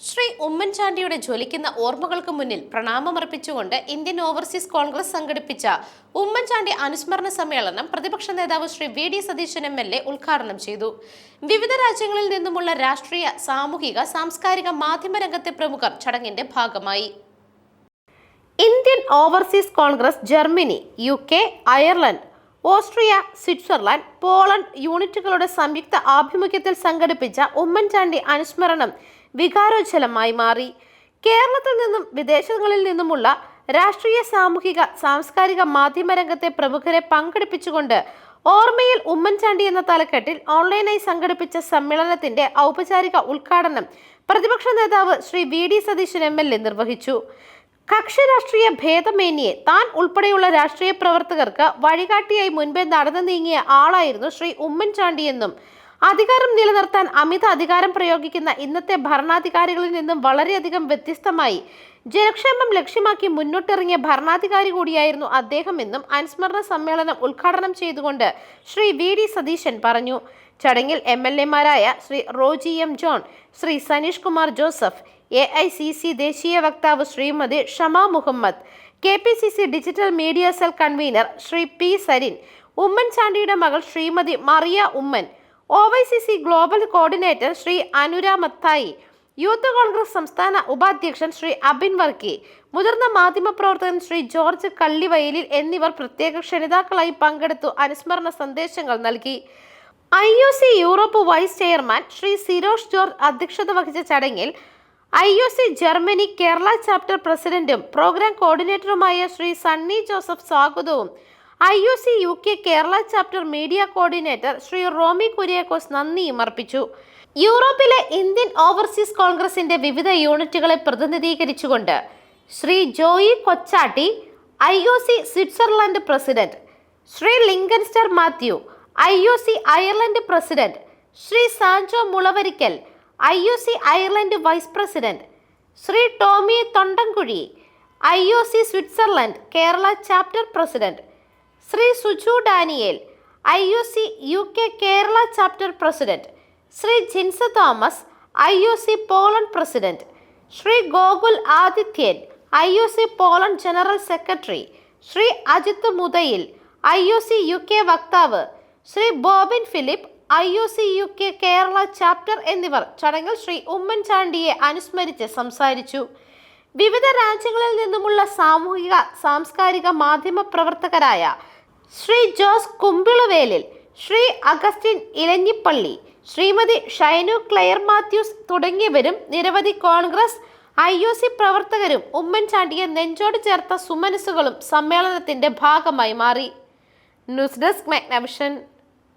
ശ്രീ ഉമ്മൻചാണ്ടിയുടെ ജ്വലിക്കുന്ന ഓർമ്മകൾക്ക് മുന്നിൽ പ്രണാമമർപ്പിച്ചുകൊണ്ട് ഇന്ത്യൻ ഓവർസീസ് കോൺഗ്രസ് സംഘടിപ്പിച്ച ഉമ്മൻചാണ്ടി അനുസ്മരണ സമ്മേളനം പ്രതിപക്ഷ നേതാവ് Shri V D Satheesan M L A ഉദ്ഘാടനം ചെയ്തു. വിവിധ രാജ്യങ്ങളിൽ നിന്നുമുള്ള രാഷ്ട്രീയ സാമൂഹിക സാംസ്കാരിക മാധ്യമ രംഗത്തെ പ്രമുഖർ ചടങ്ങിന്റെ ഭാഗമായി. Indian overseas Congress Germany U K Ireland Austria Switzerland Poland യൂണിറ്റുകളുടെ സംയുക്ത ആഭിമുഖ്യത്തിൽ സംഘടിപ്പിച്ച ഉമ്മൻചാണ്ടി അനുസ്മരണം വികാരോജ്വലമായി മാറി. കേരളത്തിൽ നിന്നും വിദേശങ്ങളിൽ നിന്നുമുള്ള രാഷ്ട്രീയ സാമൂഹിക സാംസ്കാരിക മാധ്യമ രംഗത്തെ പ്രമുഖരെ പങ്കെടുപ്പിച്ചുകൊണ്ട് ഓർമ്മയിൽ ഉമ്മൻചാണ്ടി എന്ന തലക്കെട്ടിൽ ഓൺലൈനായി സംഘടിപ്പിച്ച സമ്മേളനത്തിന്റെ ഔപചാരിക ഉദ്ഘാടനം പ്രതിപക്ഷ നേതാവ് Shri V D Satheesan M L A നിർവഹിച്ചു. കക്ഷി രാഷ്ട്രീയ ഭേദമേന്യെ താൻ ഉൾപ്പെടെയുള്ള രാഷ്ട്രീയ പ്രവർത്തകർക്ക് വഴികാട്ടിയായി മുൻപേ നടന്നു നീങ്ങിയ ആളായിരുന്നു ശ്രീ ഉമ്മൻചാണ്ടിയെന്നും അധികാരം നിലനിർത്താൻ അമിത അധികാരം പ്രയോഗിക്കുന്ന ഇന്നത്തെ ഭരണാധികാരികളിൽ നിന്നും വളരെയധികം വ്യത്യസ്തമായി. ജനക്ഷേമം ലക്ഷ്യമാക്കി മുന്നോട്ടിറങ്ങിയ ഭരണാധികാരി കൂടിയായിരുന്നു അദ്ദേഹം എന്നും അനുസ്മരണ സമ്മേളനം ഉദ്ഘാടനം ചെയ്തുകൊണ്ട് ശ്രീ വി ഡി സതീശൻ പറഞ്ഞു. ചടങ്ങിൽ M L എമാരായ Shri Roji M John Shri Saneesh Kumar Joseph A I C C ദേശീയ വക്താവ് Shrimati Shama Mohammed K P C C digital media cell convener Shri P Sarin ഉമ്മൻചാണ്ടിയുടെ മകൾ Shrimati Maria Oommen O Y C C global coordinator Shri Anura Mathai youth Congress സംസ്ഥാന ഉപാധ്യക്ഷൻ ശ്രീ അബിൻ വർക്കി മുതിർന്ന മാധ്യമപ്രവർത്തകൻ Shri George കള്ളിവയലിൽ എന്നിവർ പ്രത്യേക ക്ഷണിതാക്കളായി പങ്കെടുത്തു അനുസ്മരണ സന്ദേശങ്ങൾ നൽകി. I U C Europe vice chairman Shri Sirosh George അധ്യക്ഷത വഹിച്ച ചടങ്ങിൽ I U C Germany Kerala chapter പ്രസിഡന്റും പ്രോഗ്രാം കോർഡിനേറ്ററുമായ ശ്രീ സണ്ണി ജോസഫ് സ്വാഗതവും I U C U K Kerala chapter media coordinator Shri Romy Kuriakose നന്ദിയും അർപ്പിച്ചു. യൂറോപ്പിലെ ഇന്ത്യൻ ഓവർസീസ് കോൺഗ്രസിന്റെ വിവിധ യൂണിറ്റുകളെ പ്രതിനിധീകരിച്ചുകൊണ്ട് Shri Joy Kochatty I U C Switzerland president Shri Lincolnster Mathew I U C Ireland president Shri Sanjo Mulavarickal I U C Ireland vice president Shri Tomy Thondankuzhi I U C Switzerland Kerala chapter president Shri Suju Daniel I U C U K Kerala chapter president. Shri Jinsa Thomas I U C Poland president. Shri Gokul Adithyan I U C Poland general secretary. Shri Ajith Muthayil I U C U K വക്താവ്. Shri Bobin Philip I U C U K Kerala chapter എന്നിവർ ചടങ്ങിൽ ശ്രീ ഉമ്മൻചാണ്ടിയെ അനുസ്മരിച്ച് സംസാരിച്ചു. വിവിധ രാജ്യങ്ങളിൽ നിന്നുമുള്ള സാമൂഹിക സാംസ്കാരിക മാധ്യമ പ്രവർത്തകരായ Shri Jose Kumbilavelil Shri Augustine Elanjippally Shrimati Shainu Claire Mathews തുടങ്ങിയവരും നിരവധി കോൺഗ്രസ് ഐ യു സി പ്രവർത്തകരും ഉമ്മൻചാണ്ടിയെ നെഞ്ചോട് ചേർത്ത സുമനസുകളും സമ്മേളനത്തിന്റെ ഭാഗമായി മാറി. News desk Magnavision.